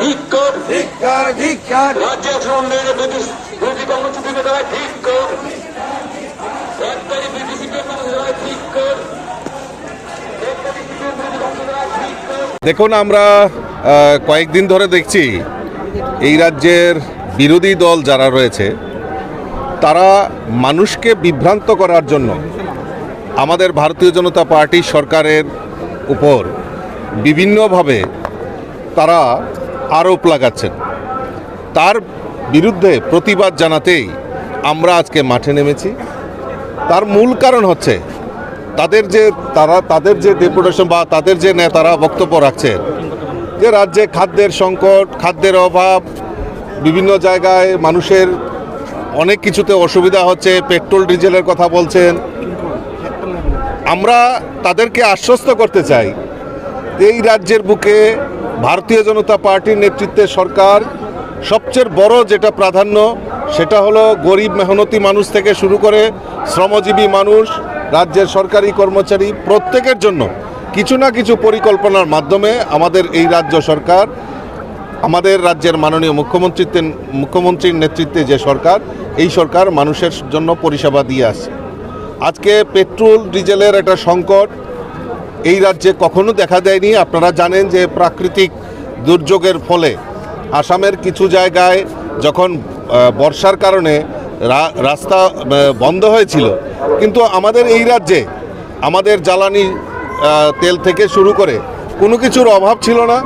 ধিক্কার ধিক্কার রাজ্যের বিরোধী কর্মসূচি দেখুন আমরা কয়েকদিন ধরে দেখছি এই রাজ্যের বিরোধী দল যারা রয়েছে তারা মানুষকে বিভ্রান্ত করার জন্য আমাদের ভারতীয় জনতা পার্টি সরকারের উপর বিভিন্নভাবে তারা আরোপ লাগাচ্ছেন। তার বিরুদ্ধে প্রতিবাদ জানাতেই আমরা আজকে মাঠে নেমেছি। তার মূল কারণ হচ্ছে, তাদের যে তারা, তাদের যে ডেপুটেশন বা তাদের যে নেতারা বক্তব্য রাখছেন যে রাজ্যে খাদ্যের সংকট, খাদ্যের অভাব, বিভিন্ন জায়গায় মানুষের অনেক কিছুতে অসুবিধা হচ্ছে, পেট্রোল, ডিজেলের কথা বলছেন। আমরা তাদেরকে আশ্বস্ত করতে চাই, এই রাজ্যের বুকে ভারতীয় জনতা পার্টির নেতৃত্বে সরকার সবচেয়ে বড় যেটা প্রাধান্য, সেটা হলো গরিব মেহনতি মানুষ থেকে শুরু করে শ্রমজীবী মানুষ, রাজ্যের সরকারি কর্মচারী প্রত্যেকের জন্য কিছু না কিছু পরিকল্পনার মাধ্যমে আমাদের এই রাজ্য সরকার, আমাদের রাজ্যের মাননীয় মুখ্যমন্ত্রীত্বে, মুখ্যমন্ত্রীর নেতৃত্বে যে সরকার, এই সরকার মানুষের জন্য পরিষেবা দিয়ে আসছে। আজকে পেট্রোল, ডিজেলের একটা সংকট এই রাজ্যে কখনো দেখা দেয়নি। আপনারা জানেন যে প্রাকৃতিক দুর্যোগের ফলে আসামের কিছু জায়গায় যখন বর্ষার কারণে রাস্তা বন্ধ হয়েছিল, কিন্তু আমাদের এই রাজ্যে আমাদের জ্বালানি তেল থেকে শুরু করে কোনো কিছুর অভাব ছিল না।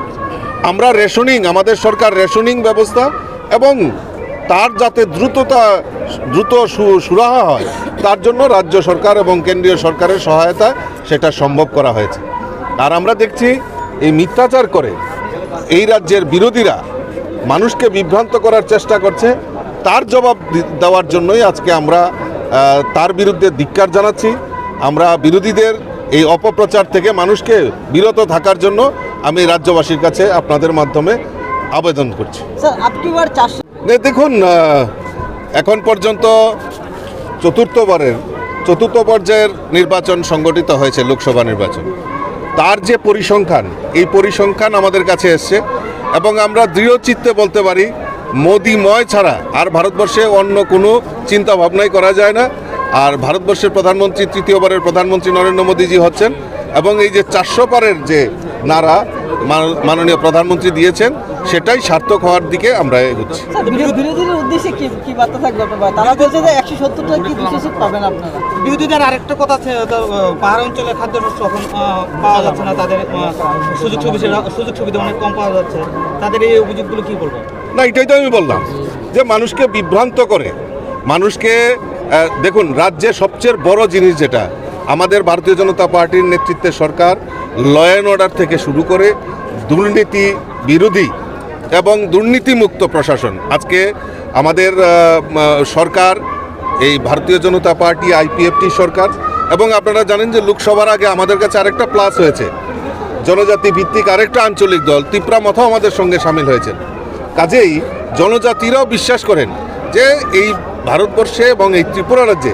আমরা রেশনিং, আমাদের সরকার রেশনিং ব্যবস্থা এবং তার যাতে দ্রুততা, দ্রুত সুরাহা হয়, তার জন্য রাজ্য সরকার এবং কেন্দ্রীয় সরকারের সহায়তা সেটা সম্ভব করা হয়েছে। আর আমরা দেখছি এই মিথ্যাচার করে এই রাজ্যের বিরোধীরা মানুষকে বিভ্রান্ত করার চেষ্টা করছে। তার জবাব দেওয়ার জন্যই আজকে আমরা তার বিরুদ্ধে ধিক্কার জানাচ্ছি। আমরা বিরোধীদের এই অপপ্রচার থেকে মানুষকে বিরত থাকার জন্য আমি রাজ্যবাসীর কাছে আপনাদের মাধ্যমে আবেদন করছি। স্যার দেখুন এখন পর্যন্ত চতুর্থবারের চতুর্থ পর্যায়ের নির্বাচন সংগঠিত হয়েছে লোকসভা নির্বাচন। তার যে পরিসংখ্যান, এই পরিসংখ্যান আমাদের কাছে এসছে এবং আমরা দৃঢ় চিত্তে বলতে পারি, মোদিময় ছাড়া আর ভারতবর্ষে অন্য কোনো চিন্তা ভাবনাই করা যায় না। আর ভারতবর্ষের প্রধানমন্ত্রী, তৃতীয়বারের প্রধানমন্ত্রী নরেন্দ্র মোদীজি হচ্ছেন এবং এই যে চারশো পারের যে নারা মাননীয় প্রধানমন্ত্রী দিয়েছেন সেটাই সার্থক হওয়ার দিকে আমরা এগোচ্ছি। বিরোধীদের উদ্দেশ্যে কি কি বার্তা থাকবে আপনার? তারা বলছে যে একশো সত্তরটা কি দুশো সিট পাবেন আপনারা? বিরোধীদের আরেকটা কথা আছে পাহাড় অঞ্চলে খাদ্যশস্য এখন পাওয়া যাচ্ছে না তাদের সুযোগ সুবিধা সুযোগ সুবিধা অনেক কম পাওয়া যাচ্ছে। তাদের এই অভিযোগগুলো কি বলবেন? না এটাই তো আমি বললাম যে মানুষকে বিভ্রান্ত করে মানুষকে দেখুন রাজ্যে সবচেয়ে বড় জিনিস যেটা আমাদের ভারতীয় জনতা পার্টির নেতৃত্বে সরকার ল অ্যান্ড অর্ডার থেকে শুরু করে দুর্নীতি বিরোধী এবং দুর্নীতিমুক্ত প্রশাসন। আজকে আমাদের সরকার, এই ভারতীয় জনতা পার্টি আইপিএফটি সরকার এবং আপনারা জানেন যে লোকসভার আগে আমাদের কাছে আরেকটা প্লাস হয়েছে। জনজাতি ভিত্তিক আরেকটা আঞ্চলিক দল, তিপ্রা মথাও আমাদের সঙ্গে সামিল হয়েছেন। কাজেই জনজাতিরাও বিশ্বাস করেন যে এই ভারতবর্ষে এবং এই ত্রিপুরা রাজ্যে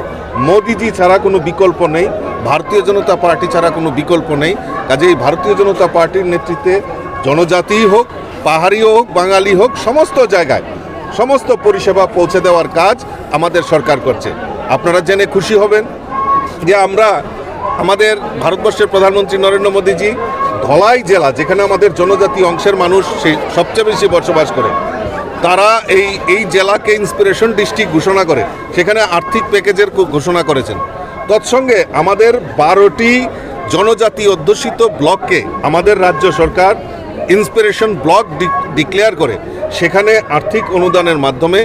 মোদিজি ছাড়া কোনো বিকল্প নেই। ভারতীয় জনতা পার্টি ছাড়া কোনো বিকল্প নেই। কাজেই ভারতীয় জনতা পার্টির নেতৃত্বে জনজাতি হোক পাহাড়ি হোক, বাঙালি হোক, সমস্ত জায়গায় সমস্ত পরিষেবা পৌঁছে দেওয়ার কাজ আমাদের সরকার করছে। আপনারা জেনে খুশি হবেন যে আমরা আমাদের ভারতবর্ষের প্রধানমন্ত্রী নরেন্দ্র মোদীজি ধলাই জেলা, যেখানে আমাদের জনজাতি অংশের মানুষ সবচেয়ে বেশি বসবাস করে, তারা এই এই জেলাকে ইন্সপিরেশন ডিস্ট্রিক্ট ঘোষণা করে, সেখানে আর্থিক প্যাকেজের ঘোষণা করেছেন। তৎসঙ্গে আমাদের বারোটি জনজাতি অধ্যুষিত ব্লককে আমাদের রাজ্য সরকার ইন্সপিরেশন ব্লক ডিক্লেয়ার করে, সেখানে আর্থিক অনুদানের মাধ্যমে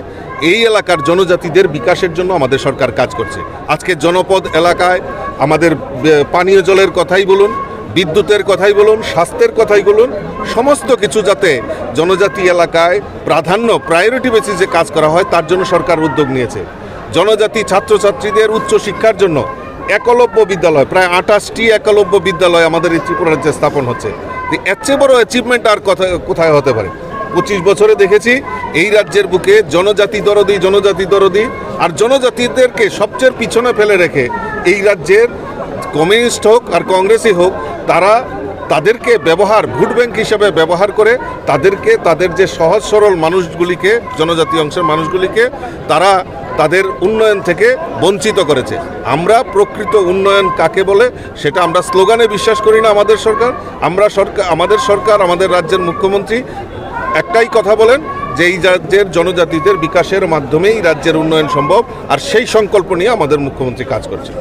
এই এলাকার জনজাতিদের বিকাশের জন্য আমাদের সরকার কাজ করছে। আজকে জনপদ এলাকায় আমাদের পানীয় জলের কথাই বলুন, বিদ্যুতের কথাই বলুন, স্বাস্থ্যের কথাই বলুন, সমস্ত কিছু যাতে জনজাতি এলাকায় প্রাধান্য প্রায়োরিটি বেসিসে কাজ করা হয়, তার জন্য সরকার উদ্যোগ নিয়েছে। জনজাতি ছাত্রছাত্রীদের উচ্চ শিক্ষার জন্য একলব্য বিদ্যালয়, প্রায় আঠাশটি একলব্য বিদ্যালয় আমাদের এই ত্রিপুরা রাজ্যে স্থাপন হচ্ছে। এর চেয়ে বড় অ্যাচিভমেন্ট আর কোথায় হতে পারে? পঁচিশ বছরে দেখেছি এই রাজ্যের বুকে জনজাতি দরদি জনজাতি দরদি, আর জনজাতিদেরকে সবচেয়ে পিছনে ফেলে রেখে এই রাজ্যের কমিউনিস্ট হোক আর কংগ্রেসই হোক, তারা তাদেরকে ব্যবহার, ভোট ব্যাংক হিসেবে ব্যবহার করে তাদেরকে, তাদের যে সহজ সরল মানুষগুলিকে, জনজাতি অংশের মানুষগুলিকে, তারা তাদের উন্নয়ন থেকে বঞ্চিত করেছে। আমরা প্রকৃত উন্নয়ন কাকে বলে সেটা আমরা স্লোগানে বিশ্বাস করি না আমাদের সরকার। আমরা সরকার, আমাদের সরকার, আমাদের রাজ্যের মুখ্যমন্ত্রী একটাই কথা বলেন যে এই রাজ্যের জনজাতিদের বিকাশের মাধ্যমেই রাজ্যের উন্নয়ন সম্ভব। আর সেই সংকল্প নিয়ে আমাদের মুখ্যমন্ত্রী কাজ করছে